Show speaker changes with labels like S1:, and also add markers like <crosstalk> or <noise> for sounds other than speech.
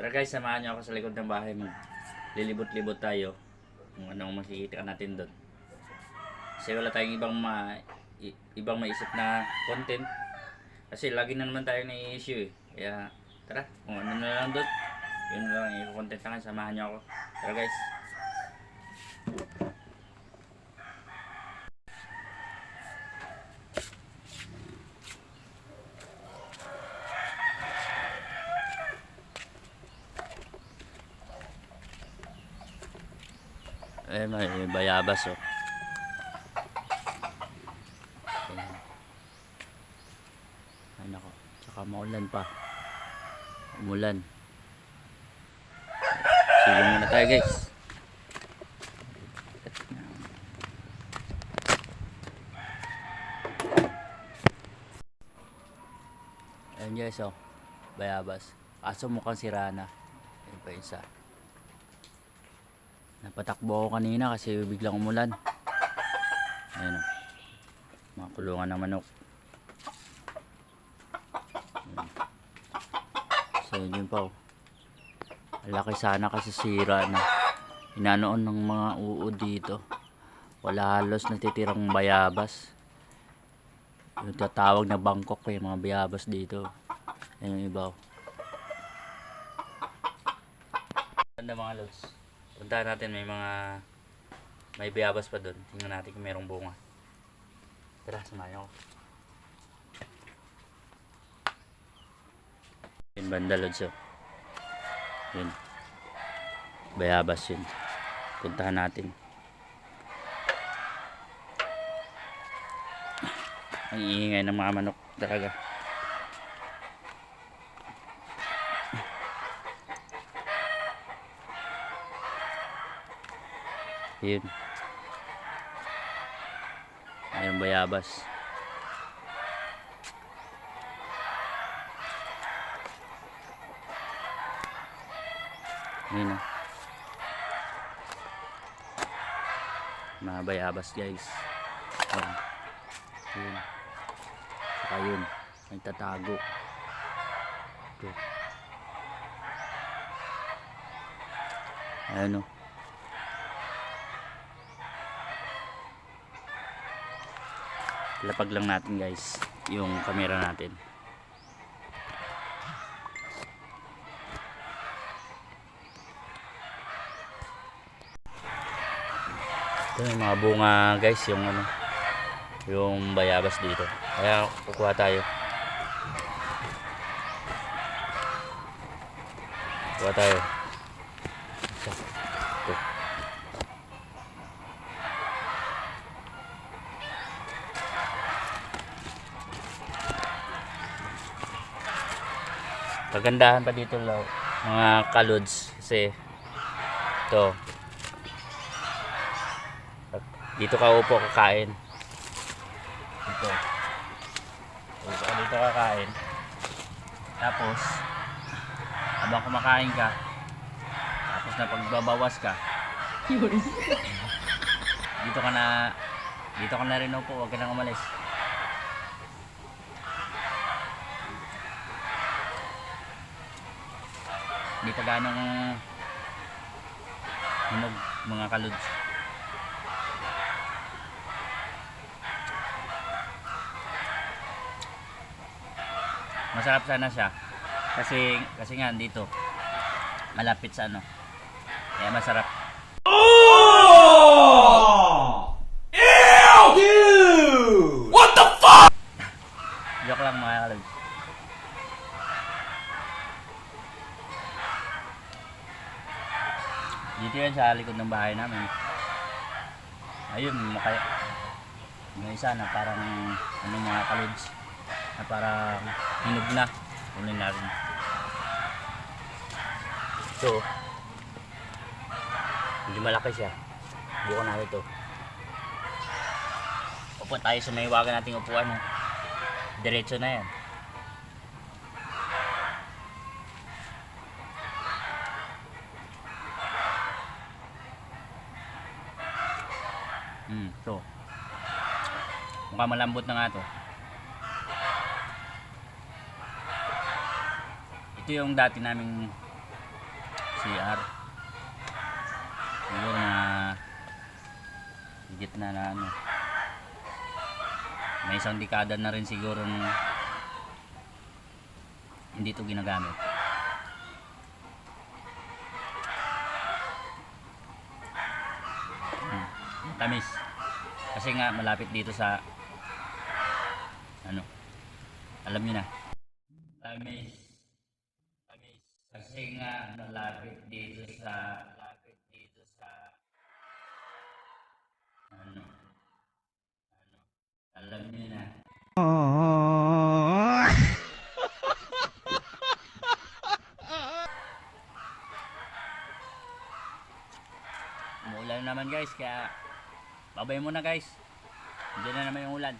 S1: Tara guys, samahan niyo ako sa likod ng bahay mo. Lilibot-libot tayo. Kung anong makikita natin doon. Kasi wala tayong ibang ma ibang maisip na content. Kasi lagi na naman tayo na-issue eh. Kaya tara, kung ano na lang doon. Yun lang yung content na samahan niyo ako. Tara guys. Eh, may bayabas oh. Ay nako, tsaka maulan pa. Umulan. Siling muna tayo guys. Ayan guys oh, bayabas. Kaso mukhang sira na. Ayan pa isa. Napatakbo ako kanina kasi biglang umulan. Ayan o. Mga kulungan ng manok. Ayan. So yun yun pa o. Laki sana kasi sira na. Inanoon ng mga uod dito. Wala halos natitirang bayabas. Yung tatawag na Bangkok eh, mga bayabas dito. Ayan yung iba o. Ganda mga lods. Puntahan natin may mga may bayabas pa doon. Tingnan natin kung merong bunga. Tara, samayan ko. Yun banda lods oh. Yun. Bayabas yun. Puntahan natin. Ang iingay ng mga manok talaga. Yun. Ayun bayabas. Yun oh. Mga bayabas guys. Ayun. Yun. Saka yun. Nagtatago. Ayun oh. Lapag lang natin guys yung camera natin. Ito yung mga bunga guys yung ano yung bayabas dito. Kaya kukuha tayo. Kukuha tayo kagandahan pa dito law mga kalods kasi ito. Dito ka upo kakain. Dito. Dito, dito ka kakain. Tapos habang kumakain ka tapos na pagbabawas ka. Dito ka na dito ka na rin upo huwag ka nang umalis hindi pa ganong hinog mga kalods masarap sana siya. Kasi kasi nga dito malapit sa ano. Kaya masarap. <laughs> Joke lang mga kalods Dito yan sa likod ng bahay namin. Ayun, makaya. May isa na parang ano mga kalods na parang hinog na. Kunin natin. So, medyo malaki siya. Bukan natin ito. Upo tayo sa may wagan nating upuan. No? Diretso na yan. Hmm, to. Mukhang malambot na nga to. Ito yung dati naming CR. Siguro na higit na na ano. May isang dekada na rin siguro nung hindi ito ginagamit. Hmm, Tamis. Kasi nga malapit dito sa ano. Alam niyo na. Tamis. Tamis. Kasi nga malapit dito sa malapit dito sa ano. Ano. Alam niyo na. <laughs> Umuulan naman guys, kaya babay muna guys. Diyan na naman yung ulan.